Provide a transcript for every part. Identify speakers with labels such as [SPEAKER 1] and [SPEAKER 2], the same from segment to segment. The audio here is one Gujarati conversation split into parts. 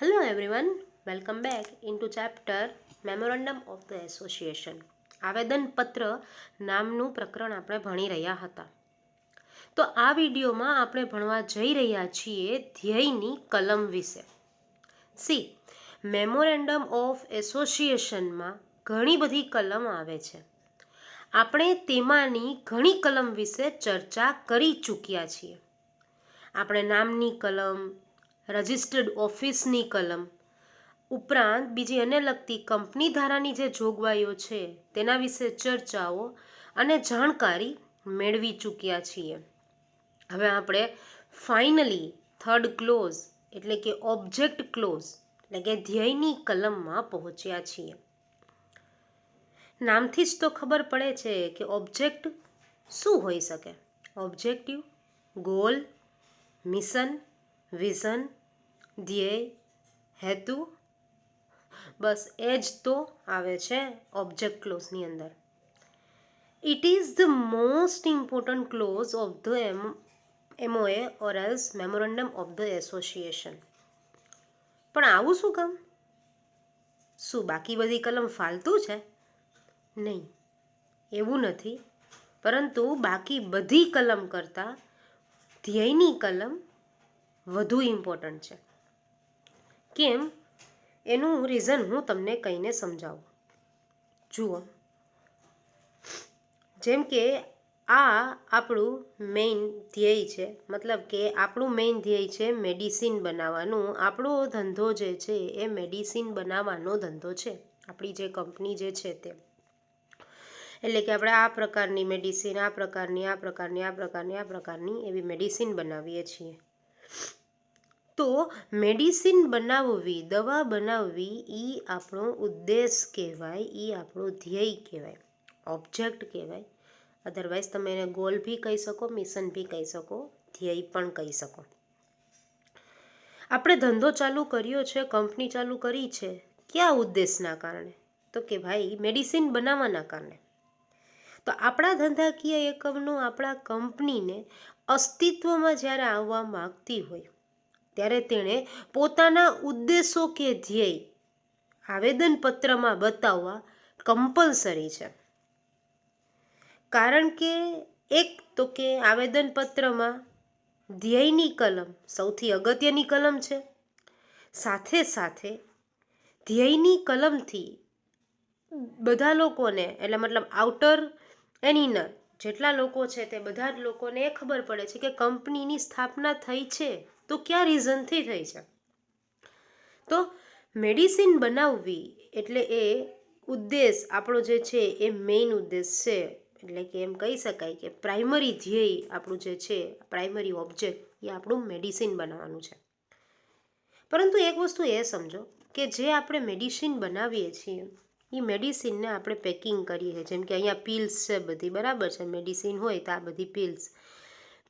[SPEAKER 1] Hello welcome back in to chapter memorandum of the association આવેદનપત્ર નામનું પ્રકરણ આપણે ભણી રહ્યા હતા. તો આ વિડીયોમાં આપણે ભણવા જઈ રહ્યા છીએ ધ્યેયની કલમ વિશે. સી મેમોરેન્ડમ ઓફ એસોસિએશનમાં ઘણી બધી કલમ આવે છે. આપણે તેમાંની ઘણી કલમ વિશે ચર્ચા કરી ચૂક્યા છીએ. આપણે નામની કલમ રજિસ્ટર્ડ ઓફિસની કલમ. ઉપરાંત બીજી એને લગતી કંપની ધારાની જે જોગવાઈઓ છે, તેના વિશે ચર્ચાઓ અને જાણકારી મેળવી ચૂક્યા છીએ. હવે આપણે ફાઇનલી થર્ડ ક્લોઝ, એટલે કે ઓબ્જેક્ટ ક્લોઝ, એટલે કે ધ્યેયની કલમમાં પહોંચ્યા છીએ. નામથી જ તો ખબર પડે છે કે ઓબ્જેક્ટ શું હોઈ શકે? ઓબ્જેક્ટિવ, ગોલ, મિશન, વિઝન ધ્યેય, હેતુ, બસ એ જ તો આવે છે ઓબ્જેક્ટ ક્લોઝની અંદર. It is the most important clause of the M MOA or else memorandum of the association પણ આવું શું કામ? શું બાકી બધી કલમ ફાલતુ છે? નહીં, એવું નથી. પરંતુ બાકી બધી કલમ કરતાં ધ્યેયની કલમ વધુ ઇમ્પોર્ટન્ટ છે. કેમ? એનું રીઝન હું તમને કહીને સમજાવું. જુઓ. જેમ કે આ આપણું મેઇન ધ્યેય છે. મતલબ કે આપણું મેઇન ધ્યેય છે મેડિસિન બનાવવાનું. આપણો ધંધો જે છે એ મેડિસિન બનાવવાનો ધંધો છે. આપણી જે કંપની જે છે તે. એટલે કે આપણે આ પ્રકારની મેડિસિન આ પ્રકારની આ પ્રકારની આ પ્રકારની આ પ્રકારની એવી મેડિસિન બનાવીએ છીએ. તો મેડિસિન બનાવવી, દવા બનાવવી એ આપણો ઉદ્દેશ કહેવાય એ આપણો ધ્યેય કહેવાય ઓબ્જેક્ટ કહેવાય. અધરવાઇઝ તમે એને ગોલ બી કહી શકો મિશન બી કહી શકો, ધ્યેય પણ કહી શકો. આપણે ધંધો ચાલુ કર્યો છે કંપની ચાલુ કરી છે, કયા ઉદ્દેશના કારણે? તો કે ભાઈ, મેડિસિન બનાવવાના કારણે. તો આપણા ધંધાકીય એકમનું આપણા કંપનીને અસ્તિત્વમાં જ્યારે આવવા માગતી હોય ત્યારે તેણે પોતાના ઉદ્દેશો કે ધ્યેય આવેદનપત્રમાં બતાવવા કમ્પલસરી છે. કારણ કે એક તો કે આવેદનપત્રમાં ધ્યેયની કલમ સૌથી અગત્યની કલમ છે. સાથે સાથે ધ્યેયની કલમથી બધા લોકોને, એટલે મતલબ આઉટર એન્ડ ઇનર જેટલા લોકો છે તે બધા જ લોકોને એ ખબર પડે છે કે કંપનીની સ્થાપના થઈ છે. તો કયા રીઝનથી થઈ છે? તો મેડિસિન બનાવવી એટલે એ ઉદ્દેશ આપણો જે છે એ મેઇન ઉદ્દેશ છે. એટલે કે એમ કહી શકાય કે પ્રાઇમરી ધ્યેય આપણું જે છે પ્રાઇમરી ઓબ્જેક્ટ એ આપણું મેડિસિન બનાવવાનું છે. પરંતુ એક વસ્તુ એ સમજો કે જે આપણે મેડિસિન બનાવીએ છીએ, એ મેડિસિનને આપણે પેકિંગ કરીએ જેમ કે અહીંયા પિલ્સ છે બધી, બરાબર છે? મેડિસિન હોય તો આ બધી પિલ્સ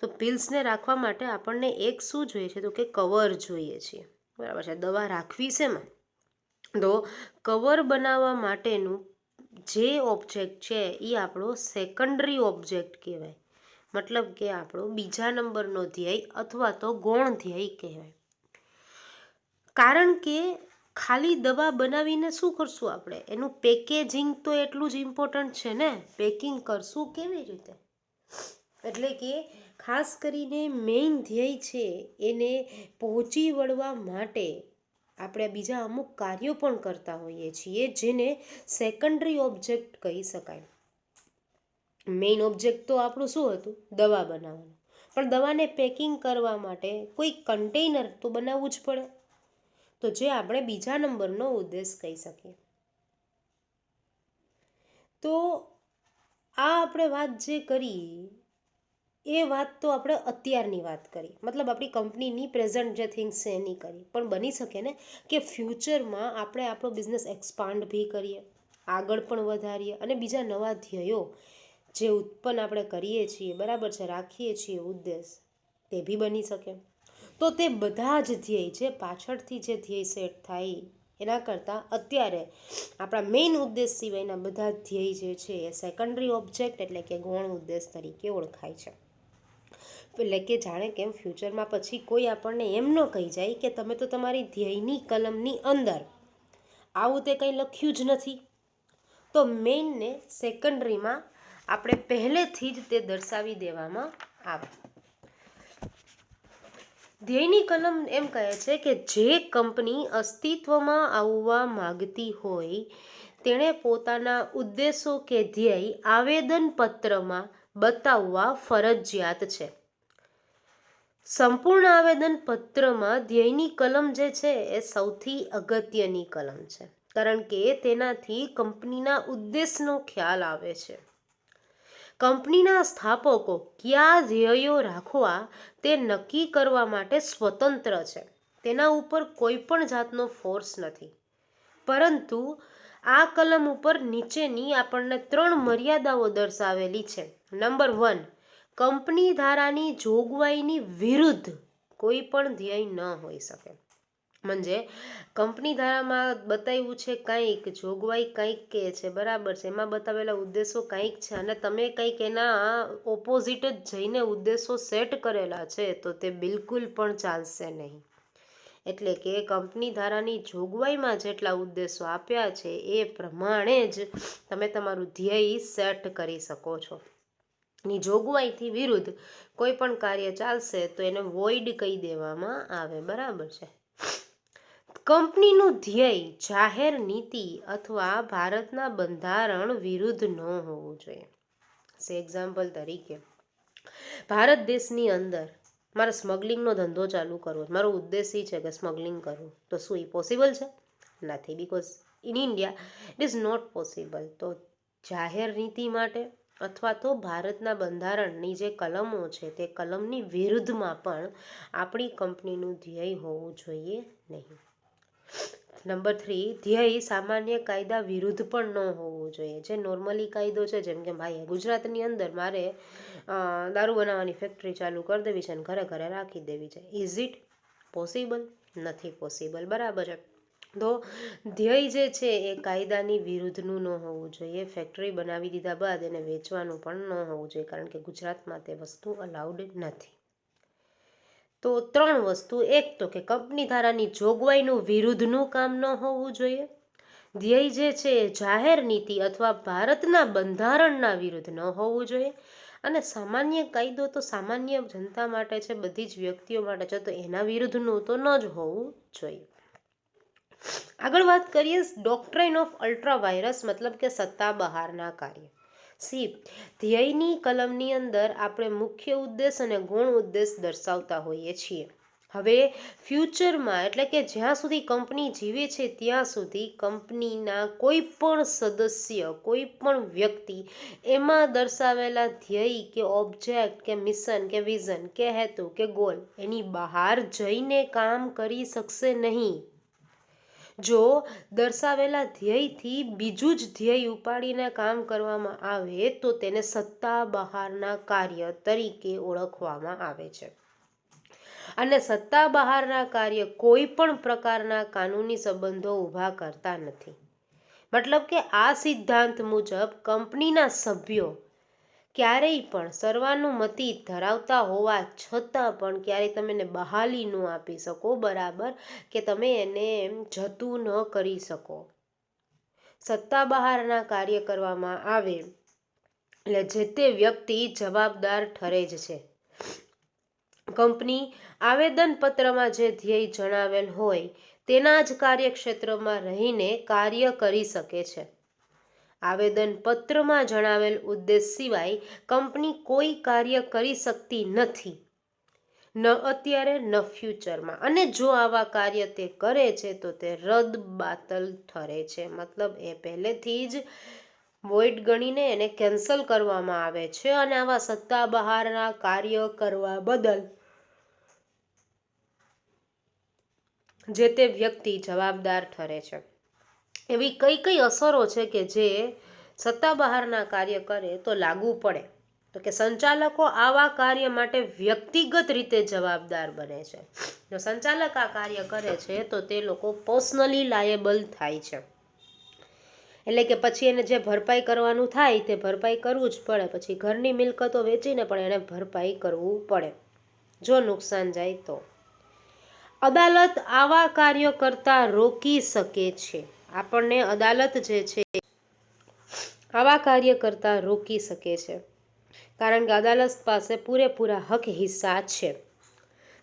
[SPEAKER 1] તો પિલ્સને રાખવા માટે આપણને એક શું જોઈએ છે તો કે કવર જોઈએ છે. બરાબર છે, દવા રાખવી છે એમાં. તો કવર બનાવવા માટેનું જે ઓબ્જેક્ટ છે એ આપણો સેકન્ડરી ઓબ્જેક્ટ કહેવાય. મતલબ કે આપણો બીજા નંબરનો ધ્યેય અથવા તો ગૌણ ધ્યેય કહેવાય. કારણ કે ખાલી દવા બનાવીને શું કરશું આપણે? એનું પેકેજિંગ તો એટલું જ ઇમ્પોર્ટન્ટ છે ને? પેકિંગ કરશું કેવી રીતે? એટલે કે ખાસ કરીને મેઇન ધ્યેય છે એને પહોંચી વળવા માટે આપણે બીજા અમુક કાર્યો પણ કરતા હોઈએ છીએ જેને સેકન્ડરી ઓબ્જેક્ટ કહી શકાય. મેઇન ઓબ્જેક્ટ તો આપણું શું હતું? દવા બનાવવાનું. પણ દવાને પેકિંગ કરવા માટે કોઈ કન્ટેનર તો બનાવવું જ પડે. તો જે આપણે બીજા નંબરનો ઉદ્દેશ કહી શકીએ. તો આ આપણે વાત જે કરી એ વાત તો આપણે અત્યારની વાત કરી. મતલબ આપણી કંપનીની પ્રેઝન્ટ જે થિંગ્સ છે એની કરી. પણ બની શકે ને કે ફ્યુચરમાં આપણે આપણો બિઝનેસ એક્સપાન્ડ બી કરીએ, આગળ પણ વધારીએ અને બીજા નવા ધ્યેયો જે ઉત્પન્ન આપણે કરીએ છીએ, બરાબર છે, રાખીએ છીએ, ઉદ્દેશ તે બી બની શકે. તો તે બધા જ ધ્યેય જે પાછળથી જે ધ્યેય સેટ થાય એના કરતાં અત્યારે આપણા મેઇન ઉદ્દેશ સિવાયના બધા ધ્યેય જે છે એ સેકન્ડરી ઓબ્જેક્ટ એટલે કે ગૌણ ઉદ્દેશ તરીકે ઓળખાય છે. એટલે કે જાણે કેમ ફ્યુચરમાં પછી કોઈ આપણને એમ ન કહી જાય કે તમે તો તમારી ધ્યેયની કલમની અંદર આવું તે કંઈ લખ્યું જ નથી. તો મેઇનને સેકન્ડરીમાં આપણે પહેલેથી જ તે દર્શાવી દેવામાં આવે. ધ્યેયની કલમ એમ કહે છે કે જે કંપની અસ્તિત્વમાં આવવા માગતી હોય, તેણે પોતાના ઉદ્દેશો કે ધ્યેય આવેદનપત્રમાં બતાવવા ફરજિયાત છે. સંપૂર્ણ આવેદનપત્રમાં ધ્યેયની કલમ જે છે એ સૌથી અગત્યની કલમ છે, કારણ કે તેનાથી કંપનીના ઉદ્દેશનો ખ્યાલ આવે છે. કંપનીના સ્થાપકો કયા ધ્યેયો રાખવા તે નક્કી કરવા માટે સ્વતંત્ર છે, તેના ઉપર કોઈ પણ જાતનો ફોર્સ નથી. પરંતુ આ કલમ ઉપર નીચેની આપણને ત્રણ મર્યાદાઓ દર્શાવેલી છે. નંબર વન કંપની ધારાની જોગવાઈની વિરુદ્ધ કોઈ પણ ધ્યેય ન હોઈ શકે. મંજે, કંપની ધારામાં બતાવ્યું છે કંઈક, જોગવાઈ કંઈક કે છે, બરાબર છે. એમાં બતાવેલા ઉદ્દેશો કંઈક છે અને તમે કંઈક એના ઓપોઝિટ જ જઈને ઉદ્દેશો સેટ કરેલા છે તો તે બિલકુલ પણ ચાલશે નહીં. એટલે કે કંપની ધારાની જોગવાઈમાં જેટલા ઉદ્દેશો આપ્યા છે એ પ્રમાણે જ તમે તમારું ધ્યેય સેટ કરી શકો છો. ની જોગવાઈથી વિરુદ્ધ કોઈ પણ કાર્ય ચાલશે તો એને વોઇડ કહી દેવામાં આવે. બરાબર છે? કંપનીનું ધ્યેય જાહેર નીતિ અથવા ભારતના બંધારણ વિરુદ્ધ ન હોવું જોઈએ. સે એક્ઝામ્પલ તરીકે, ભારત દેશની અંદર મારે સ્મગલિંગનો ધંધો ચાલુ કરવો મારો ઉદ્દેશ એ છે કે સ્મગલિંગ કરવું. તો શું એ પોસિબલ છે? નથી because in India it is not possible તો જાહેર નીતિ માટે અથવા તો ભારતના બંધારણની જે કલમો છે તે કલમની વિરુદ્ધમાં પણ આપણી કંપનીનું ધ્યેય હોવું જોઈએ નહીં. નંબર થ્રી, ધ્યેય સામાન્ય કાયદા વિરુદ્ધ પણ ન હોવું જોઈએ. જે નોર્મલી કાયદો છે, જેમ કે ભાઈ ગુજરાતની અંદર મારે દારૂ બનાવવાની ફેક્ટરી ચાલુ કરી દેવી છે અને ઘરે ઘરે રાખી દેવી છે. ઇઝ ઇટ પોસિબલ નથી પોસિબલ બરાબર છે. તો ધ્યેય જે છે એ કાયદાની વિરુદ્ધનું ન હોવું જોઈએ. ફેક્ટરી બનાવી દીધા બાદ એને વેચવાનું પણ ન હોવું જોઈએ, કારણ કે ગુજરાતમાં તે વસ્તુ અલાઉડ નથી. તો ત્રણ વસ્તુ. એક તો કે કંપની ધારાની જોગવાઈનું વિરુદ્ધનું કામ ન હોવું જોઈએ. ધ્યેય જે છે એ જાહેર નીતિ અથવા ભારતના બંધારણના વિરુદ્ધ ન હોવું જોઈએ. અને સામાન્ય કાયદો તો સામાન્ય જનતા માટે છે, બધી જ વ્યક્તિઓ માટે છે, તો એના વિરુદ્ધનું તો ન જ હોવું જોઈએ. આગળ વાત કરીએ ડોક્ટ્રાઇન ઓફ અલ્ટ્રા વાયરસ મતલબ કે સત્તા બહારના કાર્ય. સી, ધ્યેયની કલમની અંદર આપણે મુખ્ય ઉદ્દેશ અને ગુણ ઉદ્દેશ દર્શાવતા હોઈએ છીએ. હવે ફ્યુચરમાં, એટલે કે જ્યાં સુધી કંપની જીવે છે, ત્યાં સુધી કંપનીના કોઈ પણ સદસ્ય, કોઈ પણ વ્યક્તિ એમાં દર્શાવેલા ધ્યેય કે ઓબ્જેક્ટ કે મિશન કે વિઝન કે હેતુ કે ગોલ એની બહાર જઈને કામ કરી શકશે નહીં. જો દર્શાવેલા ધ્યેયથી બીજું જ ધ્યેય ઉપાડીને કામ કરવામાં આવે, તો તેને સત્તા બહારના કાર્ય તરીકે ઓળખવામાં આવે છે. અને સત્તા બહારના કાર્ય કોઈ પણ પ્રકારના કાનૂની સંબંધો ઊભા કરતા નથી. મતલબ કે આ સિદ્ધાંત મુજબ કંપનીના સભ્યો ક્યારેય પણ સર્વાનુમતિ ધરાવતા હોવા છતાં પણ ક્યારેય તમે એને બહાલી ન આપી શકો, બરાબર? કે તમે એને જતું ન કરી શકો. સત્તા બહારના કાર્ય કરવામાં આવે એટલે જે તે વ્યક્તિ જવાબદાર ઠરે જ છે. કંપની આવેદનપત્રમાં જે ધ્યેય જણાવેલ હોય, તેના જ કાર્યક્ષેત્રમાં રહીને કાર્ય કરી શકે છે. આવેદનપત્રમાં જણાવેલ ઉદ્દેશ સિવાય કંપની કોઈ કાર્ય કરી શકતી નથી. ન અત્યારે, ન ફ્યુચરમાં. અને જો આવા કાર્ય તે કરે છે, તો તે રદ બાતલ ઠરે છે. મતલબ એ પહેલેથી જ વોઇડ ગણીને એને કેન્સલ કરવામાં આવે છે અને આવા સત્તા બહારના કાર્ય કરવા બદલ જે તે વ્યક્તિ જવાબદાર ઠરે છે. એવી કઈ કઈ અસરો છે કે જે સત્તા બહારના કાર્ય કરે તો લાગુ પડે? તો કે સંચાલકો આવા કાર્ય માટે વ્યક્તિગત રીતે જવાબદાર બને છે. જો સંચાલક આ કાર્ય કરે છે તો તે લોકો પર્સનલી લાયેબલ થાય છે. એટલે કે પછી એને જે ભરપાઈ કરવાનું થાય તે ભરપાઈ કરવું જ પડે. પછી ઘરની મિલકતો વેચીને પણ એને ભરપાઈ કરવું પડે. જો નુકસાન જાય તો. અદાલત આવા કાર્યો કરતા રોકી શકે છે. આપણને અદાલત જે છે, આવા કાર્ય કરતા રોકી શકે છે. કારણ કે અદાલત પાસે પૂરેપૂરા હક હિસ્સા છે.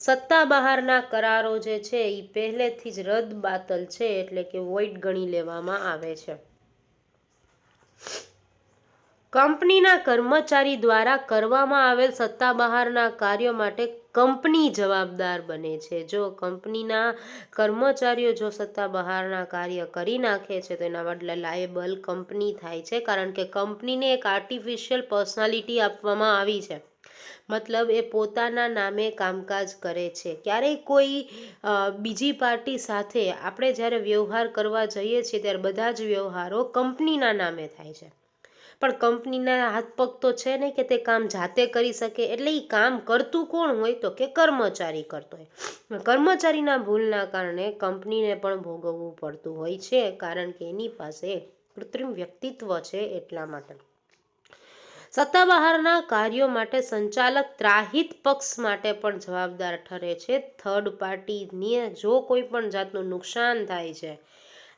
[SPEAKER 1] સત્તા બહારના કરારો જે છે એ પહેલેથી જ રદ બાતલ છે, એટલે કે વોઇડ ગણી લેવામાં આવે છે. કંપનીના કર્મચારી દ્વારા કરવામાં આવેલ સત્તા બહારના કાર્યો માટે કંપની જવાબદાર બને છે. જો કંપનીના કર્મચારીઓ જો સત્તા બહારના કાર્ય કરી નાખે છે, તો એના બદલે લાયેબલ કંપની થાય છે, કારણ કે કંપનીને એક આર્ટિફિશિયલ પર્સનાલિટી આપવામાં આવી છે. મતલબ એ પોતાના નામે કામકાજ કરે છે. ક્યારેય કોઈ બીજી પાર્ટી સાથે આપણે જ્યારે વ્યવહાર કરવા જઈએ છીએ, ત્યારે બધા જ વ્યવહારો કંપનીના નામે થાય છે. પણ કંપનીના હાથ પગ તો છે નહીં કે તે કામ જાતે કરી શકે. એટલે એ કામ કરતું કોણ હોય તો કે કર્મચારી કરતો હોય. કર્મચારીના ભૂલના કારણે કંપનીને પણ ભોગવવું પડતું હોય છે કારણ કે એની પાસે કૃત્રિમ વ્યક્તિત્વ છે એટલા માટે. સત્તા બહારના કાર્યો માટે સંચાલક ત્રાહિત પક્ષ માટે પણ જવાબદાર ઠરે છે. થર્ડ પાર્ટીને જો કોઈ પણ જાતનું નુકસાન થાય છે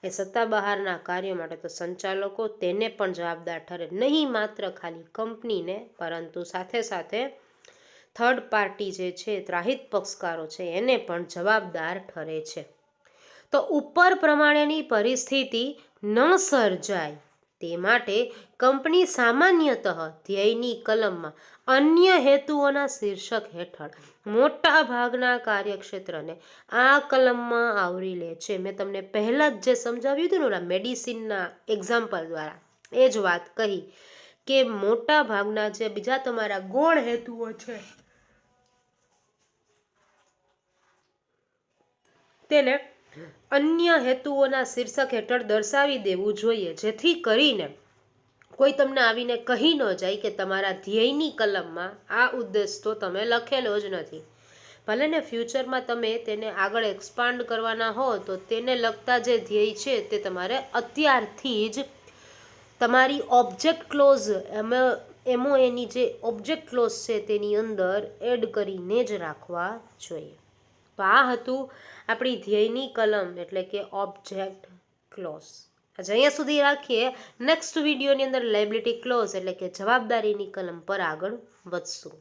[SPEAKER 1] એ સત્તા બહારના કાર્ય માટે તો સંચાલકો તેને પણ જવાબદાર ઠરે. નહીં માત્ર ખાલી કંપનીને, પરંતુ સાથે સાથે થર્ડ પાર્ટી જે છે, ત્રાહિત પક્ષકારો છે, એને પણ જવાબદાર ઠરે છે. તો ઉપર પ્રમાણેની પરિસ્થિતિ ન સર્જાય તે માટે કંપની સામાન્યતઃ ધ્યેયની કલમમાં અન્ય હેતુઓના શીર્ષક હેઠળ મોટા ભાગના કાર્યક્ષેત્રને આ કલમમાં આવરી લે છે. મેં તમને પહેલાં જ જે સમજાવ્યું હતું ને ઓલા મેડિસિનના એક્ઝામ્પલ દ્વારા, એ જ વાત કહી કે મોટા ભાગના જે બીજા તમારા ગૌણ હેતુઓ છે, તેને અન્ય હેતુઓના શીર્ષક હેઠળ દર્શાવી દેવું જોઈએ. જેથી કરીને કોઈ તમને આવીને કહી ન જાય કે તમારા ધ્યેયની કલમમાં આ ઉદ્દેશ તો તમે લખેલો જ નથી. ભલે ને ફ્યુચરમાં તમે તેને આગળ એક્સપાન્ડ કરવાના હો, તો તેને લગતા જે ધ્યેય છે તે તમારે અત્યારથી જ તમારી ઓબ્જેક્ટ ક્લોઝ એમાં એમો એની જે ઓબ્જેક્ટ ક્લોઝ છે તેની અંદર એડ કરીને જ રાખવા જોઈએ. આ હતું આપણી ધ્યેયની કલમ, એટલે કે ઓબ્જેક્ટ ક્લોઝ આજે અહીંયા સુધી રાખીએ. નેક્સ્ટ વિડીયોની અંદર લાઇબિલિટી ક્લોઝ એટલે કે જવાબદારીની કલમ પર આગળ વધશું.